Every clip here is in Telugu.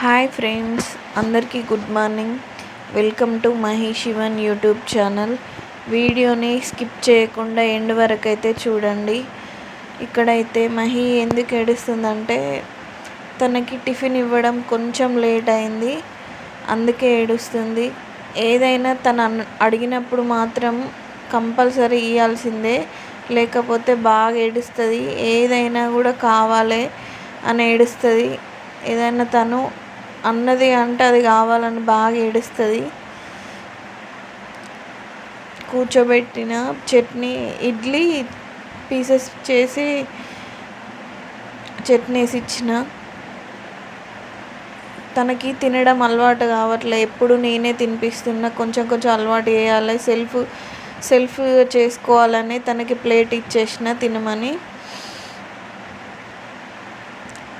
హాయ్ ఫ్రెండ్స్ అందరికీ good morning. Welcome to Mahi Shivan YouTube channel. వీడియోని స్కిప్ చేయకుండా ఎండ్ వరకు అయితే చూడండి. ఇక్కడైతే మహి ఎందుకు ఏడుస్తుందంటే తనకి టిఫిన్ ఇవ్వడం కొంచెం లేట్ అయింది. అందుకే ఏడుస్తుంది. ఏదైనా తను అడిగినప్పుడు మాత్రం కంపల్సరీ ఇవ్వాల్సిందే లేకపోతే బాగా ఏడుస్తుంది. ఏదైనా కూడా కావాలి అని ఏడుస్తుంది. ఏదైనా తను అన్నది అంటే అది కావాలని బాగా ఏడుస్తుంది. కూర్చోబెట్టిన చట్నీ ఇడ్లీ పీసెస్ చేసి చట్నీ వేసి ఇచ్చిన. తనకి తినడం అలవాటు కావట్లే. ఎప్పుడు నేనే తినిపిస్తున్నా కొంచెం కొంచెం అలవాటు చేయాలి. సెల్ఫ్ సెల్ఫ్ చేసుకోవాలని తనకి ప్లేట్ ఇచ్చేసిన తినమని.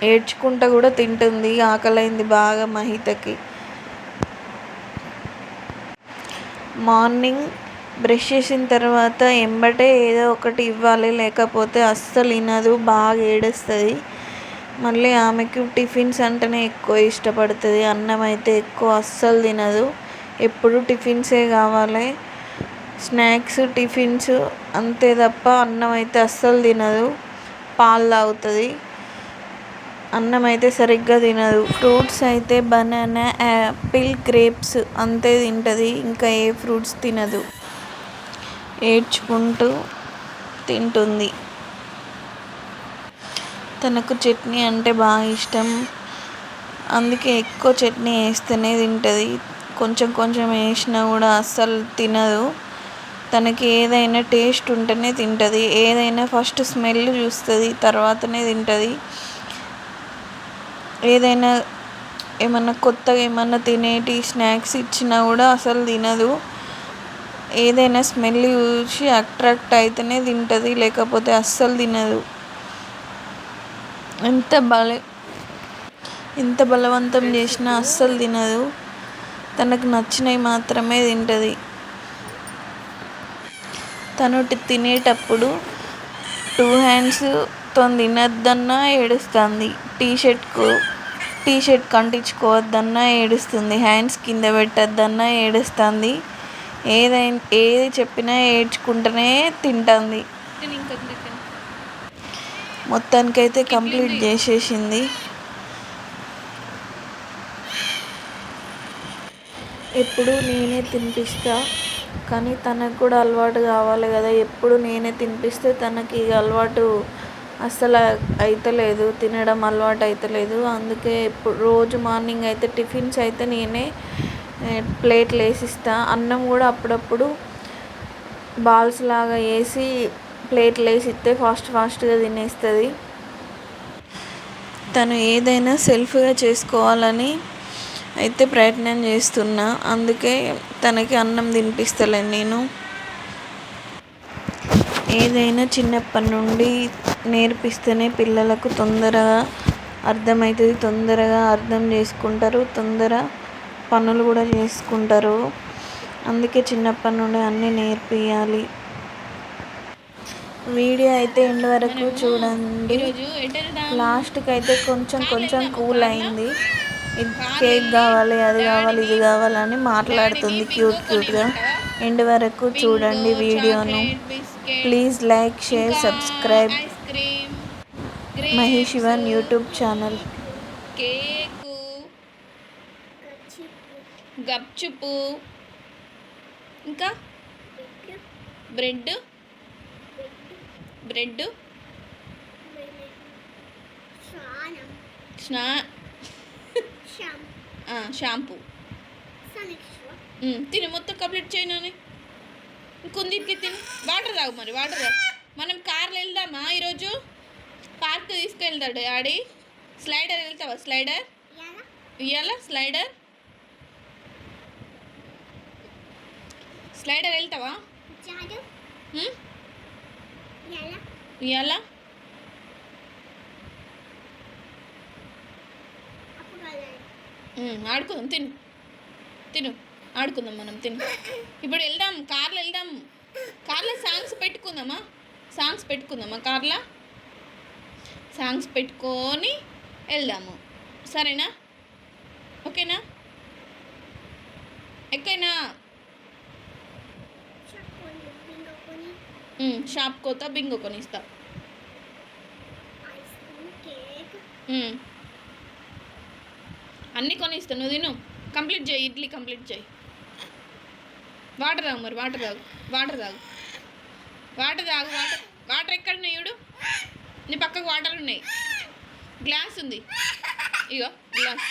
ఏడ్చుకుంటా కూడా తింటుంది. ఆకలైంది బాగా మహితకి. మార్నింగ్ బ్రష్ చేసిన తర్వాత ఎంబటే ఏదో ఒకటి ఇవ్వాలి. లేకపోతే అస్సలు వినదు బాగా ఏడుస్తుంది. మళ్ళీ ఆమెకు టిఫిన్స్ అంటేనే ఎక్కువ ఇష్టపడుతుంది. అన్నం అయితే ఎక్కువ అస్సలు తినదు. ఎప్పుడు టిఫిన్సే కావాలి. స్నాక్స్ టిఫిన్స్ అంతే తప్ప అన్నం అయితే అస్సలు తినదు. పాలు తాగుతుంది. అన్నం అయితే సరిగ్గా తినదు. ఫ్రూట్స్ అయితే బనానా యాపిల్ గ్రేప్స్ అంతే తింటుంది. ఇంకా ఏ ఫ్రూట్స్ తినదు. ఏడ్చుకుంటూ తింటుంది. తనకు చట్నీ అంటే బాగా ఇష్టం. అందుకే ఎక్కువ చట్నీ వేస్తేనే తింటుంది. కొంచెం కొంచెం వేసినా కూడా అస్సలు తినదు. తనకి ఏదైనా టేస్ట్ ఉంటేనే తింటుంది. ఏదైనా ఫస్ట్ స్మెల్ చూస్తుంది తర్వాతనే తింటుంది. ఏదైనా ఏమన్నా కొత్తగా ఏమన్నా తినేటి స్నాక్స్ ఇచ్చినా కూడా అసలు తినదు. ఏదైనా స్మెల్ చూసి అట్రాక్ట్ అయితేనే తింటుంది లేకపోతే అస్సలు తినదు. ఎంత బల ఎంత బలవంతం చేసినా అస్సలు తినదు. తనకు నచ్చినవి మాత్రమే తింటుంది. తను తినేటప్పుడు టూ హ్యాండ్స్ హ్యాండ్స్తో తినద్దన్నా ఏడుస్తుంది. టీ షర్ట్కు టీ షర్ట్ కంటించుకోవద్దన్నా ఏడుస్తుంది. హ్యాండ్స్ కింద పెట్టద్దన్నా ఏడుస్తుంది. ఏదైనా ఏది చెప్పినా ఏడ్చుకుంటూనే తింటుంది. మొత్తానికైతే కంప్లీట్ చేసేసింది. ఎప్పుడు నేనే తినిపిస్తా. కానీ తనకు కూడా అలవాటు కావాలి కదా. ఎప్పుడు నేనే తినిపిస్తే తనకి అలవాటు అస్సలు అయితలేదు తినడం అలవాటు అయితలేదు అందుకే ఇప్పుడు రోజు మార్నింగ్ అయితే టిఫిన్స్ అయితే నేనే ప్లేట్లు వేసిస్తా అన్నం కూడా అప్పుడప్పుడు బాల్స్ లాగా వేసి ప్లేట్లు వేసి ఇస్తే ఫాస్ట్ ఫాస్ట్గా తినేస్తుంది. తను ఏదైనా సెల్ఫ్గా చేసుకోవాలని అయితే ప్రయత్నం చేస్తున్నా. అందుకే తనకి అన్నం తినిపిస్తలేను నేను. ఏదైనా చిన్నప్పటి నుండి నేర్పిస్తేనే పిల్లలకు తొందరగా అర్థమవుతుంది తొందరగా అర్థం చేసుకుంటారు తొందర పనులు కూడా చేసుకుంటారు. అందుకే చిన్నప్పటి నుండి అన్నీ నేర్పియాలి. వీడియో అయితే ఎండ్ వరకు చూడండి. లాస్ట్కి అయితే కొంచెం కొంచెం కూల్ అయింది ఇది కేక్ కావాలి అది కావాలి ఇది కావాలని మాట్లాడుతుంది క్యూట్ క్యూట్గా. ఎండ్ వరకు చూడండి వీడియోను. Please like share subscribe ice cream Mahi Shivan YouTube channel cake gupchup ఇంకా బ్రెడ్ బ్రెడ్ స్నా ఆ, షాంపూ. తిను మొత్తం కంప్లీట్ చేయను ఇంకొందికి తిని. వాటర్ తాగు మరి వాటర్. తాగు మనం కార్లో వెళ్దామా ఈరోజు? పార్క్ తీసుకెళ్తాడు ఆడి. స్లైడర్ వెళ్తావా స్లైడర్? ఇయ్యాల స్లైడర్? స్లైడర్ వెళ్తావా? ఉమ్, ఇయ్యాల? ఆడుకుందాం తిను. తిను. ఆడుకుందాం మనం తిని. ఇప్పుడు వెళ్దాం కార్లో వెళ్దాం. కార్లో సాంగ్స్ పెట్టుకుందామా? సాంగ్స్ పెట్టుకుందామా కార్లో? సాంగ్స్ పెట్టుకొని వెళ్దాము. సరేనా? ఓకేనా? ఎక్కైనా షాప్ కోత బింగో కొనిస్తా. అన్నీ కొనిస్తా నువ్వు తిను. కంప్లీట్ చేయి ఇడ్లీ కంప్లీట్ చేయి. వాటర్ తాగు మరి వాటర్ తాగు వాటర్ తాగు. వాటర్ తాగు వాటర్ వాటర్ ఎక్కడ ఉన్నాయి చూడు? నీ పక్కకు వాటర్ ఉన్నాయి. గ్లాస్ ఉంది. ఇగో గ్లాస్.